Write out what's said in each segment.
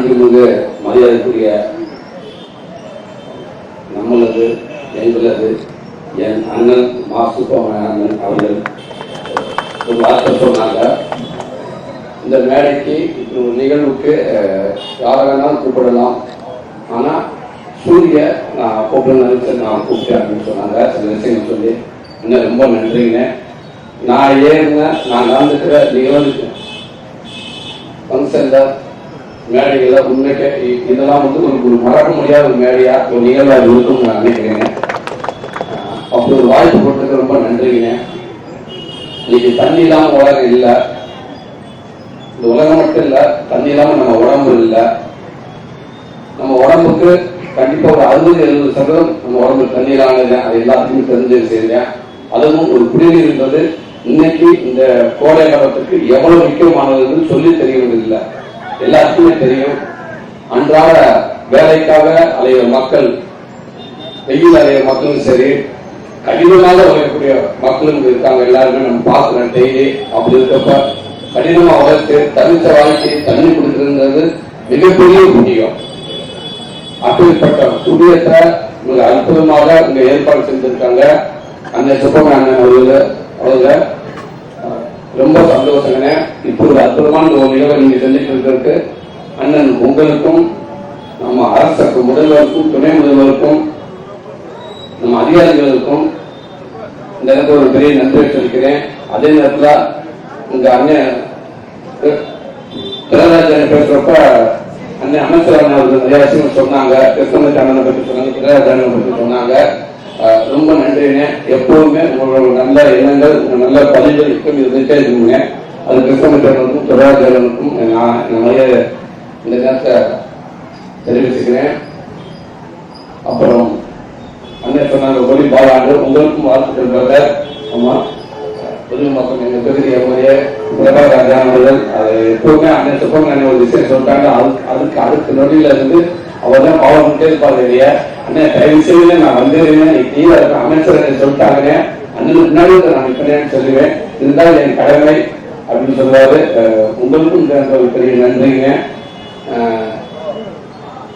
மாண்புமிகு மரியாதைக்குரிய நம்மளது எங்களது என் அண்ணன் மா சுப்பமணிய அண்ணன் அவர்கள் ஒரு வார்த்தை சொன்னாங்க. இந்த மேடைக்கு இப்படி ஒரு நிகழ்வுக்கு அஹ், யாரை வேணாலும் கூப்பிடலாம். ஆனால் சூரிய நான் கூப்பிட நினைச்சு நான் கூப்பிட்டேன் அப்படின்னு சொன்னாங்க. சில விஷயங்கள் சொல்லி இன்னும் ரொம்ப நன்றிங்க. நான் ஏறுங்க நான் நடந்துக்கிற நிகழ்வு ஃபங்க்ஷனில் மேடைகளில் உண்மைக்கு இதெல்லாம் வந்து ஒரு ஒரு மறக்க முடியாத ஒரு மேடையா ஒரு நிகழ்வாக இருக்கும் நான் நினைக்கிறேங்க அப்படி ஒரு வாய்ப்பு கொடுத்ததுக்கு ரொம்ப நன்றிங்க. இன்னைக்கு தண்ணி இல்லாமல் உலகம் இல்லை. இந்த உலகம் மட்டும் இல்லை தண்ணி இல்லாமல் நம்ம உடம்பு இல்லை. நம்ம உடம்புக்கு கண்டிப்பாக ஒரு அறுபது எழுபது சதவீதம் நம்ம உடம்பு தண்ணீரானது அது எல்லாத்துக்குமே தெரிஞ்சு விஷயம் அதுவும் ஒரு குடிநீர் என்பது இன்னைக்கு இந்த கோடை காலத்துக்கு எவ்வளவு முக்கியமானதுன்னு சொல்லி தெரியவதில்லை எல்லாத்துக்குமே தெரியும் அன்றாட வேலைக்காக அலைகிற மக்கள் வெயில் அலைகிற மக்களும் சரி கடினமாக உழைக்கக்கூடிய மக்களும் இருக்காங்க எல்லாருமே. நம்ம பார்க்கிறோம் டெய்லி அப்படி இருக்கப்ப கடினமாக உழைத்து தனித்த வாழ்க்கை தண்ணி கொடுத்துருந்தது மிகப்பெரிய புண்ணியம் அப்படிப்பட்ட புண்ணியத்தை மிக அற்புதமாக இங்கே ஏற்பாடு செஞ்சிருக்காங்க அண்ணன் சுப்பமணிய அண்ணன் அவர்கள். அவங்க ரொம்ப சந்தோஷங்க. இப்போ ஒரு அற்புதமான ஒரு நிகழ்வை நீங்க செஞ்சுட்டு இருக்கிறதுக்கு அண்ணன் உங்களுக்கும் நம்ம அரசுக்கு முதல்வருக்கும் துணை முதல்வருக்கும் நம்ம அதிகாரிகளுக்கும் இந்த நேரத்தில் ஒரு பெரிய நன்றி சொல்லிக்கிறேன் அதே நேரத்தில் உங்கள் அண்ணன் திரராஜன் பேசுறப்ப அண்ணன் அமைச்சர் அண்ணன் அவர்கள் நிறைய விஷயம் சொன்னாங்க. கிருஷ்ணமூர்த்தி அண்ணனை பற்றி சொன்னாங்க திரராஜன் பற்றி சொன்னாங்க. ரொம்ப நன்றிங்க. எப்பவுமே உங்களோட நல்ல எண்ணங்கள் உங்க நல்ல பதிவுகள் எப்பவும் இருந்துட்டே இருக்குங்க. அது கிருஷ்ணமூர்த்தி அண்ணனுக்கும் நான் நிறைய இந்த நேரத்தை தெரிவிச்சுக்கிறேன். அப்புறம் அண்ணன் சொன்னாங்க ஒளி பாலாண்டு உங்களுக்கும் வாழ்த்துக்கள் பிரதர் ஆமா பொதுமக்கள் எங்க தொகுதி எம்எல்ஏ பிரபாக ராஜா அவர்கள். அது எப்பவுமே அண்ணன் சுப்பிரமணியன் ஒரு விஷயம் சொல்லிட்டாங்க. அது- அதுக்கு அடுத்த நொடியில இருந்து அவர் தான் பவர் இல்லையா? அண்ணன் தயவு செய்து நான் வந்துடுவேன் இப்படியே இருக்க அமைச்சர் சொல்லிட்டாங்க அண்ணன் முன்னாடி நான் இப்படியான்னு சொல்லுவேன். இருந்தால் என் கடமை அப்படின்னு சொல்லுவாரு. அஹ் உங்களுக்கும் சேர்ந்த ஒரு பெரிய நன்றிங்க. அஹ்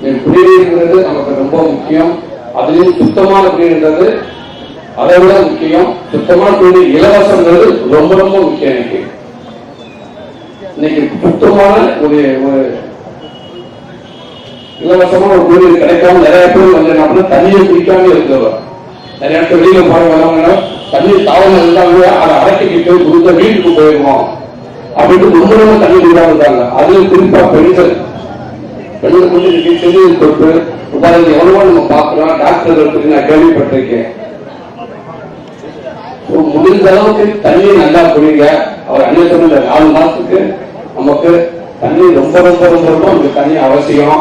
இந்த குடிநீர்ங்கிறது நமக்கு ரொம்ப முக்கியம். அதுலயும் சுத்தமான குடிநீர்ன்றது அதை விட முக்கியம் சுத்தமான குடிநீர் இலவசங்கிறது ரொம்ப ரொம்ப முக்கியம் எனக்கு. இன்னைக்கு சுத்தமான ஒரு இலவசமா ஒரு கோயில் கிடைக்காம நிறைய பேர் வந்து என்ன பண்ணா தண்ணியை குடிக்காம இருந்தவர் நிறைய இடத்துல வெளியில போறவங்க தண்ணி தாவரம் இருந்தாங்க அதை அடைக்கிட்டு போய் கொடுத்த வீட்டுக்கு போயிடுவோம் அப்படின்னு ரொம்ப ரொம்ப தண்ணி குடிக்காம இருந்தாங்க. அதுல குறிப்பா பெண்கள். பெண்கள் கொண்டு இன்னைக்கு செடியில் தொட்டு உபாதை எவ்வளவோ நம்ம பார்க்கலாம். டாக்டர் பற்றி நான் கேள்விப்பட்டிருக்கேன். முடிந்த அளவுக்கு தண்ணி நல்லா குடிங்க. அவர் அண்ணன் சொன்ன நாலு மாசத்துக்கு நமக்கு தண்ணி ரொம்ப ரொம்ப ரொம்ப ரொம்ப நமக்கு தண்ணி அவசியம்.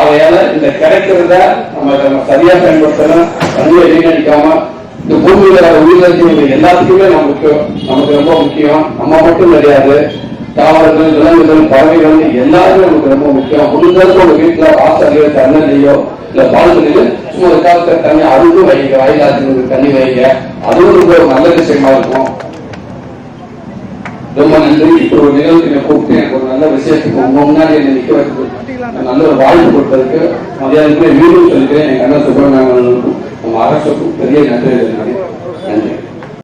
ஆகையால இந்த கிடைக்கிறத நம்ம நம்ம சரியா பயன்படுத்தணும் தண்ணியை வீணடிக்காம இந்த பூமியில வர உயிரிழந்தவங்க எல்லாத்துக்குமே நமக்கு நமக்கு ரொம்ப முக்கியம். நம்ம மட்டும் கிடையாது. தாவரங்கள் விலங்குகள் பறவைகள் எல்லாருமே நமக்கு ரொம்ப முக்கியம். முடிஞ்சதுக்கு ஒரு வீட்டுல வாசலையோ தண்ணிலையோ இல்ல பால்கனில சும்மா ஒரு காலத்துல தண்ணி அதுவும் வைங்க வயலாற்றுக்கு தண்ணி வைங்க. அதுவும் ரொம்ப ஒரு நல்ல விஷயமா இருக்கும். ரொம்ப நன்றி. இப்போ ஒரு நிகழ்ச்சியை கூப்பிட்டு எனக்கு ஒரு நல்ல விஷயத்துக்கு முன்னாடி என்னை நிக்க வைக்கிறது நல்ல ஒரு வாய்ப்பு கொடுத்ததுக்கு மரியாதைக்குரிய வீடும் சொல்லிக்கிறேன். என் கண்ண சுப்பிரமணியனுக்கும் நம்ம அரசுக்கும் பெரிய நன்றி